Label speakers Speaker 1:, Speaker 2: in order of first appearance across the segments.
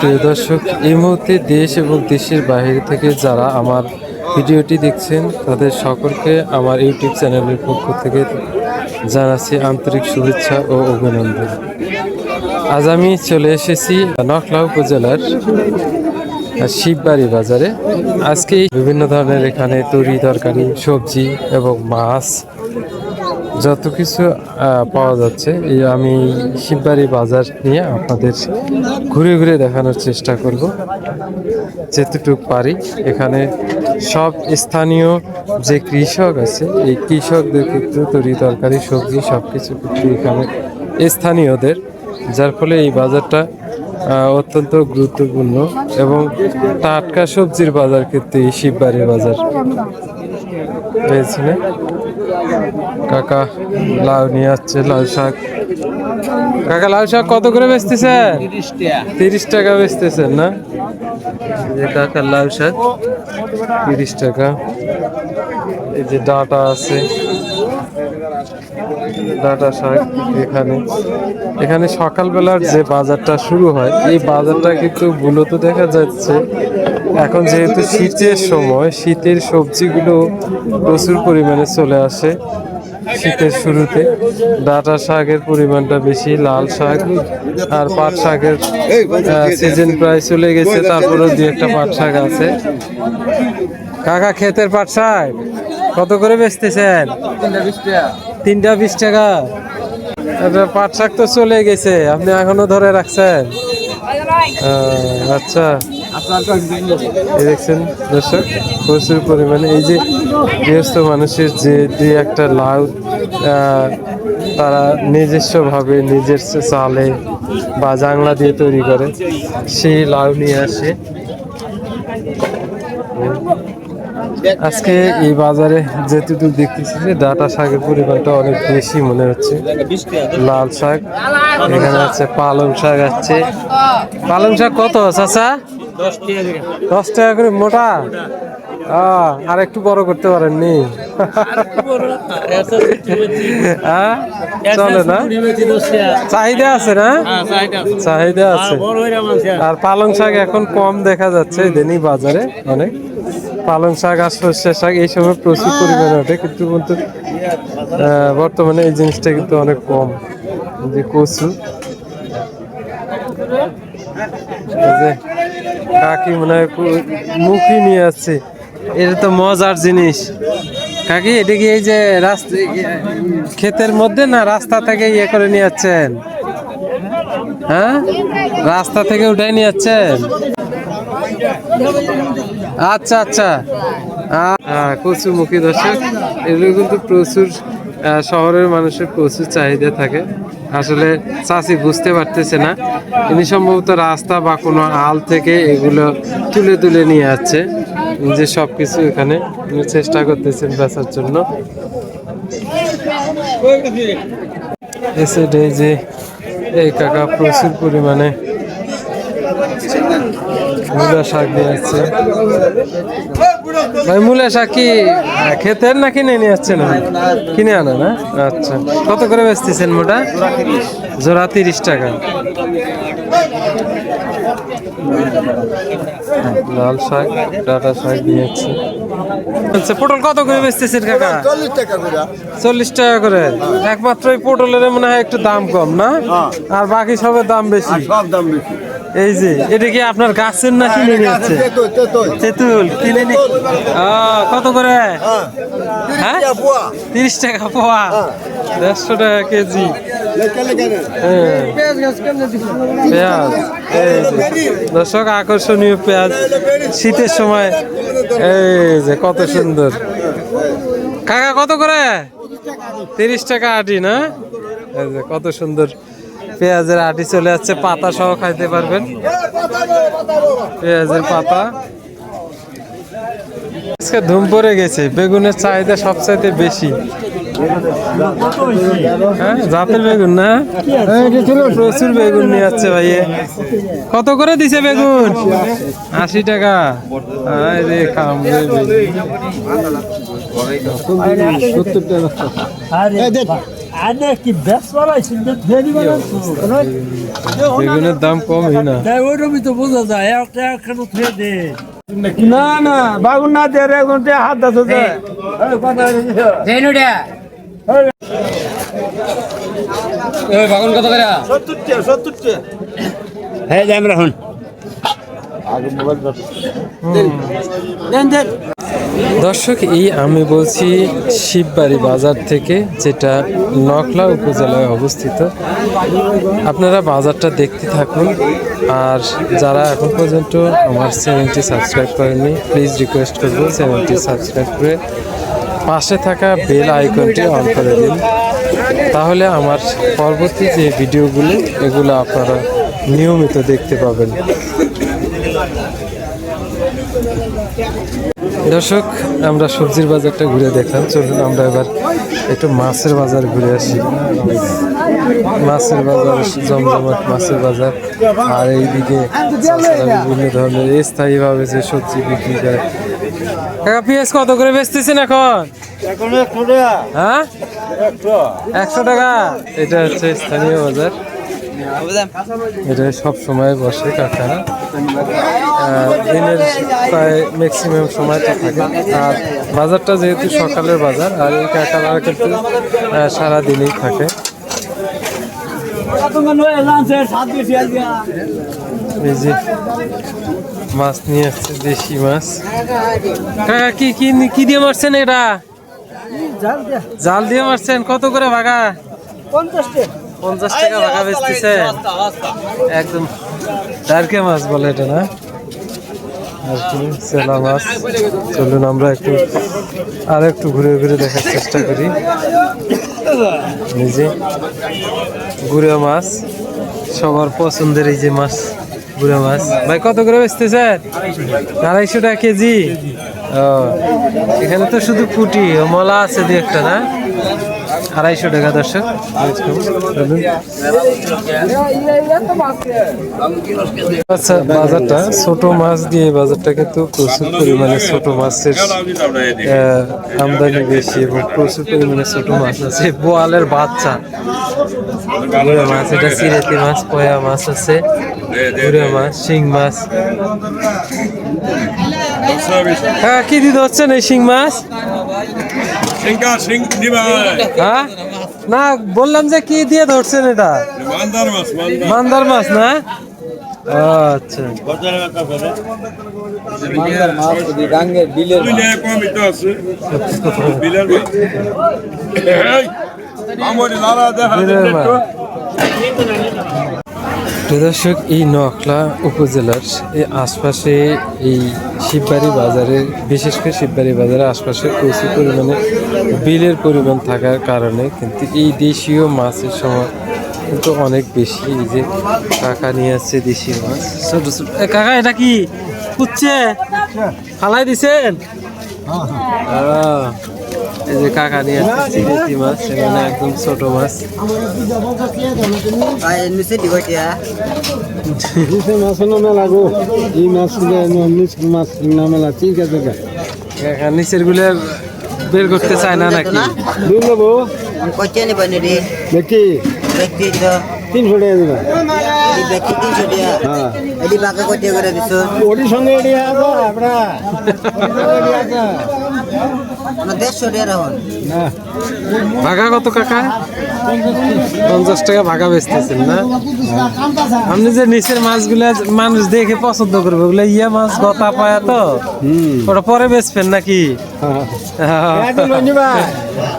Speaker 1: প্রিয় দর্শক, এই মুহূর্তে দেশ এবং দেশের বাইরে থেকে যারা আমার ভিডিওটি দেখছেন, তাদের সকলকে আমার ইউটিউব চ্যানেলের পক্ষ থেকে জানাচ্ছি আন্তরিক শুভেচ্ছা ও অভিনন্দন। আজ আমি চলে এসেছি নকলা উপজেলার শিববাড়ি বাজারে। আজকে বিভিন্ন ধরনের এখানে তরি তরকারি, সবজি এবং মাছ যত কিছু পাওয়া যাচ্ছে, এই আমি শিববাড়ি বাজার নিয়ে আপনাদের ঘুরে ঘুরে দেখানোর চেষ্টা করব, যেতটুকু পারি। এখানে সব স্থানীয় যে কৃষক আছে, এই কৃষকদের কিন্তু তরি তরকারি, সবজি সব কিছু কিন্তু এখানে স্থানীয়দের, যার ফলে এই বাজারটা অত্যন্ত গুরুত্বপূর্ণ এবং টাটকা সবজির বাজার কিন্তু এই শিববাড়ি বাজার। পেয়েছি না কাকা, লাউ নিয়ে আসছে, লাউ শাক। কাকা, লাউ শাক কত করে বেচতেছেন? তিরিশ টাকা বেচতেছেন, না? যে কাকা, লাউ শাক, তিরিশ টাকা। এই যে ডাটা আছে, ডাটা শাক এখানে। এখানে সকালবেলার যে বাজারটা শুরু হয়, এই বাজারটা কিন্তু মূলত দেখা যাচ্ছে এখন যেহেতু শীতের সময়, শীতের সবজিগুলো প্রচুর পরিমাণে চলে আসে শীতের শুরুতে। ডাটা শাকের পরিমাণটা বেশি, লাল শাক আর পাট শাকের সিজন প্রায় চলে গেছে, তারপরেও দু একটা পাট শাক আছে। কাকা, ক্ষেতের পাট শাক কত করে বেচতেছেন? তিনটা বিশ টাকা। এটা পাট শাক তো চলে গেছে, আপনি এখনও ধরে রাখছেন? আচ্ছা। এই দেখছেন দর্শক, প্রচুর পরিমাণে এই যে গৃহস্থ মানুষের যে দুই একটা লাউ তারা নিজস্বভাবে নিজের চালে বা জাংলা দিয়ে তৈরি করে, সেই লাউ নিয়ে আসে। আজকে এই বাজারে যেটুকু দেখতেছি যে ডাটা শাকের পরিমাণটা অনেক বেশি মনে হচ্ছে। লাল শাক, এখানে আছে পালং শাক আছে। পালং শাক কত, চাচা? দশ টাকা করে। মোটা? আর একটু বড় করতে পারেননি। হ্যাঁ? চলে না? চাহিদা আছে না? চাহিদা আছে। আর পালং শাক এখন কম দেখা যাচ্ছে ইদানি বাজারে অনেক। পালং শাক আর সর্ষে শাক এই সময় প্রচুর পরিমাণে ওঠে কিন্তু কিন্তু বর্তমানে এই জিনিসটা কিন্তু অনেক কম। যে কচু। যে কাকি মনে হয় মুখি নিয়ে আসছে। এটা তো মজার জিনিস। কাকি এটা কি এই যে রাস্তা ক্ষেতের মধ্যে না রাস্তা থেকে ইয়ে করে নিয়ে যাচ্ছেন হ্যাঁ? রাস্তা থেকে উঠাই নিয়ে যাচ্ছেন আচ্ছা আচ্ছা। আহ, কচুমুখী দর্শক এগুলো কিন্তু প্রচুর শহরের মানুষের প্রচুর চাহিদা থাকে। আসলে চাষি বুঝতে পারতেছে না। ইনি সম্ভবত রাস্তা বা কোনো আল থেকে এগুলো তুলে তুলে নিয়ে যাচ্ছে যে সব কিছু এখানে চেষ্টা করতেছেন বেচার জন্য। যে এই কাকা প্রচুর পরিমাণে মূলা শাক নিয়ে যাচ্ছে ভাই মূলা কি খেতেন না কিনে নিয়ে আসছেন কিনে আনা না? আচ্ছা। কত করে বেচতেছেন মোটা? জোড়া তিরিশ। টাকা। লাল শাক ডাটা শাক নিয়ে যাচ্ছে আচ্ছা পটল কত করে বেচতেছেন কাকা?
Speaker 2: চল্লিশ টাকা করে।
Speaker 1: চল্লিশ টাকা করে। একমাত্র এই পটলের মনে হয় একটু দাম কম না? আর বাকি সবের দাম বেশি।
Speaker 2: সব দাম বেশি।
Speaker 1: এই যে এটা কি আপনার গাছের না কিনে নিয়েছে। তেঁতুল কিনে নি কত করে?
Speaker 2: হ্যাঁ।
Speaker 1: হ্যাঁ?
Speaker 2: তিরিশ টাকা পোয়া।
Speaker 1: দেড়শো টাকা কেজি। হ্যাঁ পেঁয়াজ। দর্শক, আকর্ষণীয় পেঁয়াজ। শীতের সময়। এই যে কত সুন্দর। কাকা, কত করে? তিরিশ টাকা আটি, না? কত সুন্দর পেঁয়াজের আটি চলে যাচ্ছে পাতা সহ খাইতে পারবেন। পেঁয়াজের পাতা। আজকে ধুম পড়ে গেছে। বেগুনের চাহিদা সবচাইতে বেশি। হ্যাঁ জাতের বেগুন না? প্রচুর বেগুন নিয়ে যাচ্ছে ভাইয়ে। কত করে দিছে বেগুন? আশি টাকা। খাম বেগুনের দাম কমই না।
Speaker 3: তাই ওইরকমই তো বোঝা যায় একটা একখানে ফেলে দে
Speaker 4: না না বাগুন না দিয়ে হাত দাস
Speaker 3: হ্যাঁ যাই আমরা এখন।
Speaker 1: দর্শক এই আমি বলছি শিববাড়ি বাজার থেকে যেটা নকলা উপজেলায় অবস্থিত। আপনারা বাজারটা দেখতে থাকুন আর যারা এখন পর্যন্ত আমার চ্যানেলটি সাবস্ক্রাইব করেনি প্লিজ রিকোয়েস্ট করব চ্যানেলটি সাবস্ক্রাইব করে পাশে থাকা বেল আইকনটি অন করে দিন। তাহলে আমার পরবর্তী যে ভিডিওগুলো এগুলো আপনারা নিয়মিত দেখতে পাবেন। দর্শক আমরা সবজির বাজারটা ঘুরে দেখলাম। চলুন আমরা এবার একটু মাছের বাজার ঘুরে আসি। মাছের বাজার জমজমাট মাছের বাজার আর এইদিকে বিভিন্ন ধরনের স্থায়ীভাবে যে সবজি বিক্রি করে। কাকা পেঁয়াজ কত করে বেচতেছেন এখন? হ্যাঁ?
Speaker 4: একশো
Speaker 1: টাকা? এটা হচ্ছে স্থানীয় বাজার। এটা সব সময় বসে কারখানা। দিনের প্রায় ম্যাক্সিমাম সময় থাকে। আর বাজারটা যেহেতু সকালের বাজার, আর এই কারখানা কিন্তু সারাদিনই থাকে। এই যে মাছ নিয়ে আসছে, দেশি মাছ। কাকা কি কি দিয়ে মারছেন এটা? জাল দিয়ে। মারছেন। কত করে ভাগা? পঞ্চাশ টাকা। ভাগা বেচতেছে। একদম দারকে মাছ বলে এটা না? আর কি সেলা মাছ। চলুন আমরা একটু আর একটু ঘুরে ঘুরে দেখার চেষ্টা করি। নিজে গুড়া মাছ সবার পছন্দের এই যে মাছ গুড়া মাছ। ভাই কত করে বেচতেছেন? আড়াইশো টাকা কেজি। এখানে তো শুধু পুটি মলা আছে দু একটা, না? আড়াইশো টাকা দর্শক। আচ্ছা বাজারটা ছোট মাছ দিয়ে বাজারটা কিন্তু প্রচুর পরিমাণে ছোট মাছের আমদানি বেশি এবং প্রচুর পরিমাণে ছোট মাছ আছে। বোয়ালের বাচ্চা। মাছ, এটা সিরেতি মাছ, পয়া মাছ আছে। মাছ, শিং মাছ। হ্যাঁ কি দিতে হচ্ছে এই শিং মাছ? হ্যাঁ? না বললাম যে কি দিয়ে ধরছেন এটা?
Speaker 5: মান্দার মাছ
Speaker 1: না? আচ্ছা।
Speaker 5: আমার দেখা
Speaker 1: দর্শক এই নকলা উপজেলার এই আশপাশে এই শিববাড়ি বাজারে বিশেষ করে শিববাড়ি বাজারের আশপাশে প্রচুর পরিমাণে বিলের পরিমাণ থাকার কারণে কিন্তু এই দেশীয় মাছের সময় কিন্তু অনেক বেশি এই যে কাকা নিয়ে আসছে দেশি মাছ। ছোট ছোট। কাকা এটা কি? কুচ্ছে ফালাই দিছেন? আহ, এই যে কাকা নিয়ে আসছে সিলেটি মাছ এখানে একদম ছোট মাছ।
Speaker 4: মাছ মেলা গো এই মাছ মাছ না মেলা ঠিক আছে
Speaker 1: কাকা নিচেরগুলো বের করতে চায় না নাকি?
Speaker 4: দুই নেব দেখি। তিনশো টাকা দিবা। সঙ্গে
Speaker 1: ভাগা কত কাকা? পঞ্চাশ টাকা ভাগা বেচতেছেন না? আপনি যে নিচের মাছগুলা মানুষ দেখে পছন্দ করবে ওগুলা ইয়া মাছ গতা পায়া তো?
Speaker 4: হুম।
Speaker 1: ওটা পরে বেচবেন নাকি?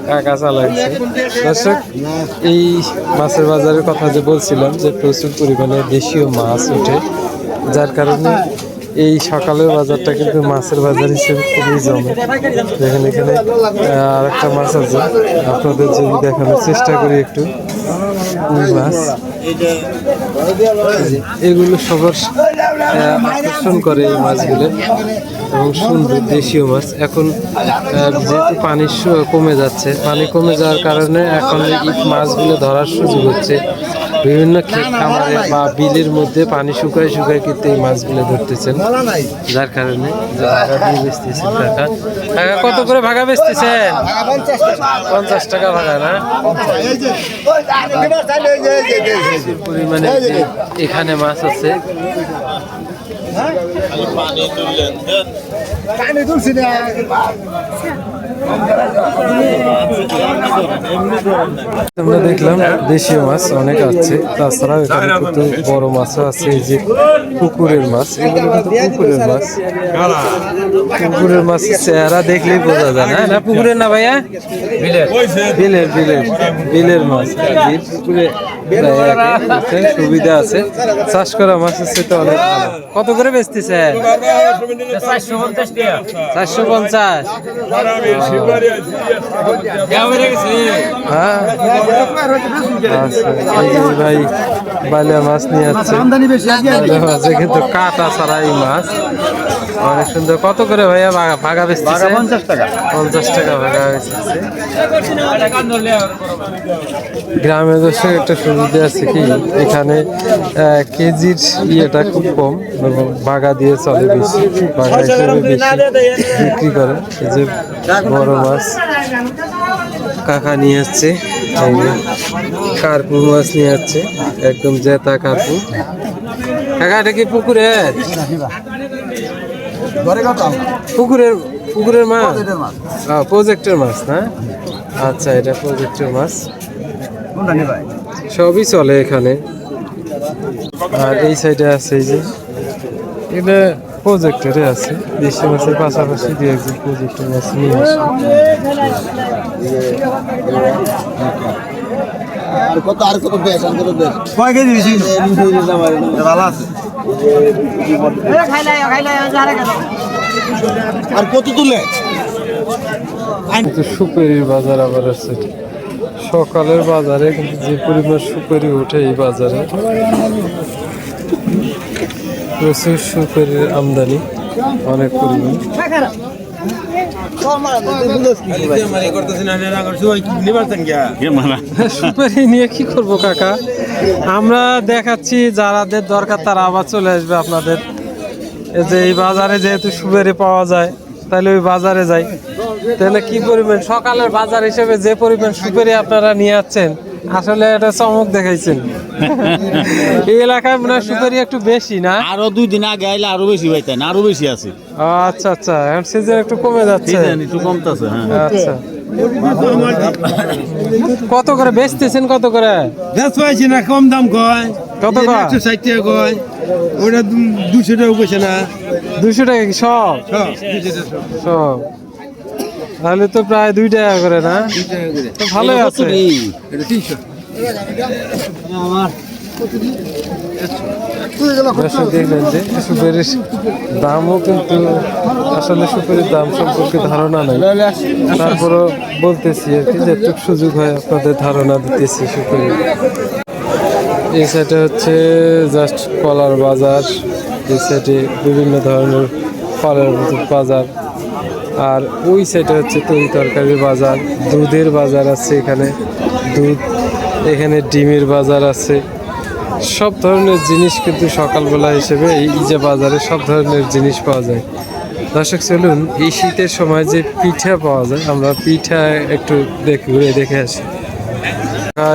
Speaker 1: কাকা চালাইছে। দর্শক এই মাছের বাজারের কথা যে বলছিলাম যে প্রচুর পরিমাণে দেশীয় মাছ ওঠে যার কারণে এই সকালের বাজারটা কিন্তু মাছের বাজার হিসেবে খুবই জমে। দেখেন এখানে আর একটা মাছ আছে। আপনাদের যদি দেখানোর চেষ্টা করি একটু। মাছ। এগুলো সবার আকর্ষণ করে এই মাছগুলো। এবং সুন্দর দেশীয় মাছ। এখন যেহেতু পানি কমে যাচ্ছে, পানি কমে যাওয়ার কারণে এখন এই মাছগুলো ধরার সুযোগ হচ্ছে। বিভিন্ন ক্ষেত খামারে বা বিলের মধ্যে পানি শুকায় শুকায় কিন্তু এই মাছগুলো ধরতেছেন। যার কারণে ভাগা দিয়ে বেচতেছেন কত করে ভাগা বেচতেছেন? পঞ্চাশ টাকা। ভাগা না? পরিমাণে এখানে মাছ আছে। আমরা দেখলাম দেশীয় মাছ অনেক আছে তাছাড়াও এখানে কিন্তু বড় মাছও আছে এই যে পুকুরের মাছ এগুলো কিন্তু পুকুরের মাছ পুকুরের মাছের চেহারা দেখলেই বোঝা যায় না না পুকুরের না ভাইয়া বিলের বিলের বিলের মাছ বিল পুকুরে প্রায় একই, বুঝছেন? সুবিধা আছে চাষ করা মাছ আছে তো অনেক ভালো কত করে বেচতেছে চারশো পঞ্চাশ হ্যাঁ আচ্ছা এই যে ভাই বালিয়া মাছ নিয়ে আসছে। কিন্তু কাটা ছাড়া এই মাছ। অনেক সুন্দর। কত করে ভাইয়া ভাগা বেচতেছে পঞ্চাশ টাকা। পঞ্চাশ টাকা ভাগা বেচতেছে গ্রামের দর্শক একটা সুবিধা আছে কি? এখানে কেজির ইয়েটা খুব কম এবং বাগা দিয়ে চলে বেশি। বাগা হিসেবে বেশি বিক্রি করে। এই যে বড় মাছ। কাকা নিয়ে আসছে। কার্পু মাছ নিয়ে আসছে। একদম জেতা কার্পু। কাকা এটা কি পুকুরে? পুকুরের পুকুরের মাছ? প্রজেক্টের মাছ। না? আচ্ছা এটা প্রজেক্টের মাছ। সবই চলে এখানে। আর এই সাইডে আছে এই যে এটা প্রজেক্টরে আছে। দেশি মাছের পাশাপাশি দু একজন প্রজেক্টের মাছ নিয়ে আসে।
Speaker 2: কত আর কত বেশ আর কত বেশ?
Speaker 4: কয় কেজি বেশি? ভালো আছে।
Speaker 2: আর কত তুলে?
Speaker 1: বাজার আবার সকালের বাজারে কিন্তু যে পরিমাণ সুপারি ওঠে এই বাজারে। প্রচুর সুপারির আমদানি, অনেক পরিমাণ। নিয়ে কি আমরা দেখাচ্ছি যারাদের দরকার তারা আবার চলে আসবে আপনাদের। এই যে এই বাজারে যেহেতু সুপারি পাওয়া যায়, তাহলে ওই বাজারে যাই। তাহলে কি পরিমাণ? সকালের বাজার হিসেবে যে পরিমাণ সুপারি আপনারা নিয়ে যাচ্ছেন আসলে এটা চমক দেখাইছেন। এই এলাকায় মনে হয় সুপারি একটু বেশি না?
Speaker 6: আরও দুই দিন আগে আইলে আরও বেশি পাইতেন আরও বেশি আছে।
Speaker 1: আচ্ছা আচ্ছা এখন সিজন একটু কমে যাচ্ছে।
Speaker 6: সিজন একটু কমতেছে হ্যাঁ।
Speaker 1: আচ্ছা। কত করে বেচতেছেন কত করে?
Speaker 4: বেশ পাইছি না কম দাম কয়।
Speaker 1: কত?
Speaker 4: একশো ষাট টাকা কয়। ওটা দু- দুশো টাকা পয়সা না।
Speaker 1: দুশো টাকা কি সব।
Speaker 4: সব।
Speaker 1: তাহলে তো প্রায় দুই টাকা করে না? তো ভালোই আছে। দর্শক দেখলেন যে সুপারির দামও কিন্তু আসলে সুপারির দাম সম্পর্কে ধারণা নাই। তারপরও বলতেছি আর কি যেটুক সুযোগ হয় আপনাদের ধারণা দিতেছি সুপারি। এই সাইডে হচ্ছে জাস্ট কলার বাজার। এই সাইডে বিভিন্ন ধরনের ফলের বাজার। আর ওই সাইডে হচ্ছে তরি তরকারির বাজার, দুধের বাজার আছে এখানে, দুধ, এখানে ডিমের বাজার আছে। সব ধরনের জিনিস কিন্তু সকালবেলা হিসেবে এই যে বাজারে সব ধরনের জিনিস পাওয়া যায়। দর্শক, চলুন, এই শীতের সময় যে পিঠা পাওয়া যায়, আমরা পিঠা একটু দেখে ঘুরে দেখে আসি।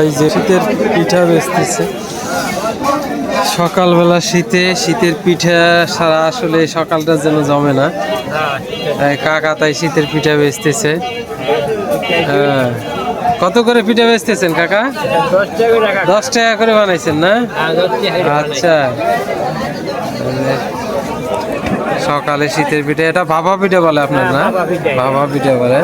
Speaker 1: এই যে শীতের পিঠা বেচতেছে। সকালবেলা শীতে শীতের পিঠা সারা আসলে সকালটা যেন জমে না। কাকা তাই শীতের পিঠা বেচতেছে। হ্যাঁ। কত করে পিঠা বেচতেছেন কাকা? দশ টাকা করে বানাইছেন না? আচ্ছা। সকালে শীতের পিঠা এটা ভাপা পিঠা বলে আপনার না? ভাপা পিঠা। বলে।